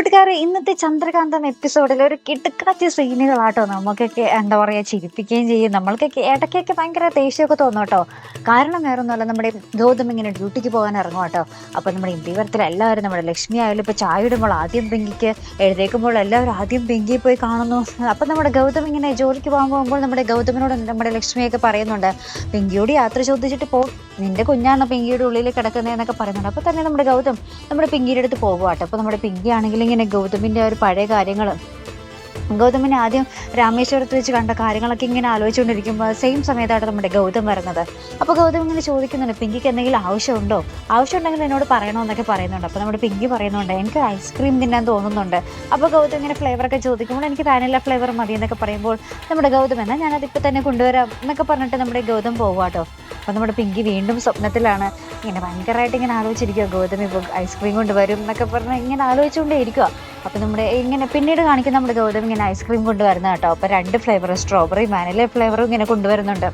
കൂട്ടുകാരെ ഇന്നത്തെ ചന്ദ്രകാന്തം എപ്പിസോഡിൽ ഒരു കിടുക്കാച്ച സീനുകളാട്ടോ നമുക്കൊക്കെ എന്താ പറയുക ചിരിപ്പിക്കുകയും ചെയ്യും. നമ്മൾക്കൊക്കെ ഇടയ്ക്കൊക്കെ ഭയങ്കര ദേഷ്യമൊക്കെ തോന്നും കേട്ടോ. കാരണം വേറെ ഒന്നുമല്ല നമ്മുടെ ഗൗതം ഇങ്ങനെ ഡ്യൂട്ടിക്ക് പോകാൻ ഇറങ്ങും കേട്ടോ. അപ്പോൾ നമ്മുടെ ഇന്ത്യവരത്തിൽ എല്ലാവരും നമ്മുടെ ലക്ഷ്മി ആയാലും ഇപ്പോൾ ചായ ഇടുമ്പോൾ ആദ്യം പിങ്കിക്ക് എഴുതേക്കുമ്പോൾ എല്ലാവരും ആദ്യം പെങ്കി പോയി കാണുന്നു. അപ്പോൾ നമ്മുടെ ഗൗതം ഇങ്ങനെ ജോലിക്ക് പോകാൻ പോകുമ്പോൾ നമ്മുടെ ഗൗതമിനോട് നമ്മുടെ ലക്ഷ്മിയൊക്കെ പറയുന്നുണ്ട് പിങ്കിയോട് യാത്ര ചോദിച്ചിട്ട് പോ. നിന്റെ കുഞ്ഞാണ് പിങ്കിയുടെ ഉള്ളിൽ കിടക്കുന്നതെന്നൊക്കെ പറയുന്നുണ്ട്. അപ്പോൾ തന്നെ നമ്മുടെ ഗൗതം നമ്മുടെ പിങ്കിയുടെ അടുത്ത് പോകുക കേട്ടോ അപ്പോൾ നമ്മുടെ പിങ്കി ആണെങ്കിൽ ഇങ്ങനെ ഗൗതമിന്റെ ഒരു പഴയ കാര്യങ്ങൾ ഗൗതമിനെ ആദ്യം രാമേശ്വരത്ത് വെച്ച് കണ്ട കാര്യങ്ങളൊക്കെ ഇങ്ങനെ ആലോചിച്ചുകൊണ്ടിരിക്കുമ്പോൾ സെയിം സമയത്താണ് നമ്മുടെ ഗൗതം വരുന്നത്. അപ്പോൾ ഗൗതം ഇങ്ങനെ ചോദിക്കുന്നുണ്ട് പിങ്കിക്ക് എന്തെങ്കിലും ആവശ്യമുണ്ടോ? ആവശ്യമുണ്ടെങ്കിൽ എന്നോട് പറയണമെന്നൊക്കെ പറയുന്നുണ്ട്. അപ്പോൾ നമ്മുടെ പിങ്കി പറയുന്നുണ്ട് എനിക്ക് ഐസ്ക്രീം തിന്നാൻ തോന്നുന്നുണ്ട്. അപ്പോൾ ഗൗതം ഇങ്ങനെ ഫ്ലേവറൊക്കെ ചോദിക്കുമ്പോൾ എനിക്ക് വാനില ഫ്ലേവർ മതി എന്നൊക്കെ പറയുമ്പോൾ നമ്മുടെ ഗൗതം എന്നാൽ ഞാനതിപ്പോൾ തന്നെ കൊണ്ടുവരാം എന്നൊക്കെ പറഞ്ഞിട്ട് നമ്മുടെ ഗൗതം പോവാട്ടോ അപ്പോൾ നമ്മുടെ പിങ്കി വീണ്ടും സ്വപ്നത്തിലാണ്. ഇങ്ങനെ ഭയങ്കരമായിട്ട് ഇങ്ങനെ ആലോചിച്ചിരിക്കുക ഗൗതമി ഇപ്പോൾ ഐസ്ക്രീം കൊണ്ടുവരും എന്നൊക്കെ പറഞ്ഞ് ഇങ്ങനെ ആലോചിച്ചുകൊണ്ടേ ഇരിക്കുക അപ്പോൾ നമ്മുടെ ഇങ്ങനെ പിന്നീട് കാണിക്കുന്ന നമ്മുടെ ഗൗതം ഇങ്ങനെ ഐസ്ക്രീം കൊണ്ടുവരുന്ന കേട്ടോ. അപ്പോൾ രണ്ട് ഫ്ലേവർ സ്ട്രോബെറി വാനില ഫ്ലേവറും ഇങ്ങനെ കൊണ്ടുവരുന്നുണ്ട്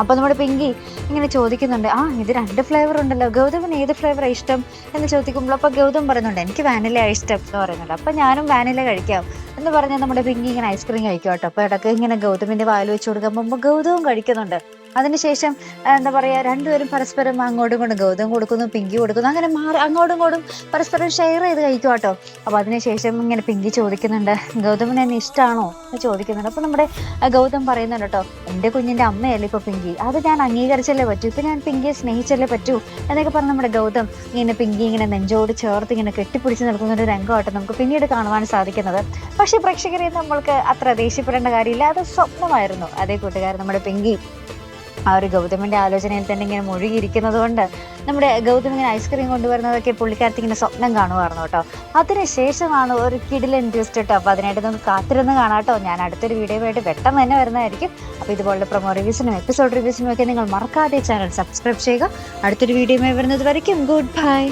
അപ്പോൾ നമ്മുടെ പിങ്കി ഇങ്ങനെ ചോദിക്കുന്നുണ്ട് ആ ഇത് രണ്ട് ഫ്ലേവർ ഉണ്ടല്ലോ. ഗൗതമിന് ഏത് ഫ്ലേവറാണ് ഇഷ്ടം? എന്ന് ചോദിക്കുമ്പോൾ അപ്പോൾ ഗൗതം പറയുന്നുണ്ട് എനിക്ക് വാനില ഇഷ്ടം എന്ന് പറയുന്നുണ്ട്. അപ്പോൾ ഞാനും വാനില കഴിക്കാം എന്ന് പറഞ്ഞാൽ നമ്മുടെ പിങ്കി ഇങ്ങനെ ഐസ്ക്രീം കഴിക്കും കേട്ടോ. അപ്പോൾ ഇടയ്ക്ക് ഇങ്ങനെ ഗൗതമിന്റെ വായിൽ വെച്ച് കൊടുക്കുമ്പോൾ ഗൗതവും കഴിക്കുന്നുണ്ട്. അതിനുശേഷം എന്താ പറയുക രണ്ടുപേരും പരസ്പരം അങ്ങോട്ടും ഇങ്ങോട്ടും ഗൗതം കൊടുക്കുന്നു പിങ്കി കൊടുക്കുന്നു അങ്ങനെ മാറി അങ്ങോട്ടും ഇങ്ങോട്ടും പരസ്പരം ഷെയർ ചെയ്ത് കഴിക്കും കേട്ടോ. അപ്പോൾ അതിനുശേഷം ഇങ്ങനെ പിങ്കി ചോദിക്കുന്നുണ്ട് ഗൗതമിന് എന്നെ ഇഷ്ടമാണോ എന്ന് ചോദിക്കുന്നുണ്ട്. അപ്പോൾ നമ്മുടെ ഗൗതം പറയുന്നുണ്ട് കേട്ടോ എന്റെ കുഞ്ഞിന്റെ അമ്മയല്ലേ ഇപ്പോൾ പിങ്കി? അത് ഞാൻ അംഗീകരിച്ചല്ലേ പറ്റൂ? ഇപ്പം ഞാൻ പിങ്കിയെ സ്നേഹിച്ചല്ലേ പറ്റൂ? എന്നൊക്കെ പറഞ്ഞ് നമ്മുടെ ഗൗതം ഇങ്ങനെ പിങ്കി ഇങ്ങനെ നെഞ്ചോട് ചേർത്ത് ഇങ്ങനെ കെട്ടിപ്പിടിച്ച് നിൽക്കുന്ന ഒരു രംഗമായിട്ട് നമുക്ക് പിന്നീട് കാണുവാൻ സാധിക്കുന്നത്. പക്ഷേ പ്രേക്ഷകരെ നമ്മൾക്ക് അത്ര ദേഷ്യപ്പെടേണ്ട കാര്യമില്ല. അത് സ്വപ്നമായിരുന്നു. അതേ കൂട്ടുകാർ നമ്മുടെ പിങ്കി ആ ഒരു ഗൗതമിന്റെ ആലോചനയിൽ തന്നെ ഇങ്ങനെ മുഴുകിയിരിക്കുന്നത് കൊണ്ട് നമ്മുടെ ഗൗതം ഇങ്ങനെ ഐസ്ക്രീം കൊണ്ടുവരുന്നതൊക്കെ പുള്ളിക്കാരത്തി ഇങ്ങനെ സ്വപ്നം കാണുമായിരുന്നു കേട്ടോ. അതിനുശേഷമാണ് ഒരു കിഡിൽ ട്വിസ്റ്റ് കേട്ടോ. അപ്പോൾ അതിനായിട്ട് നമുക്ക് കാത്തിരുന്ന് കാണാം കേട്ടോ. ഞാൻ അടുത്തൊരു വീഡിയോ ആയിട്ട് പെട്ടെന്ന് തന്നെ വരുന്നതായിരിക്കും. അപ്പോൾ ഇതുപോലുള്ള പ്രൊമോ റിവ്യൂസിനും എപ്പിസോഡ് റിവ്യൂസിനും ഒക്കെ നിങ്ങൾ മറക്കാതെ ചാനൽ സബ്സ്ക്രൈബ് ചെയ്യുക. അടുത്തൊരു വീഡിയോ വരുന്നത് വരയ്ക്കും ഗുഡ് ബൈ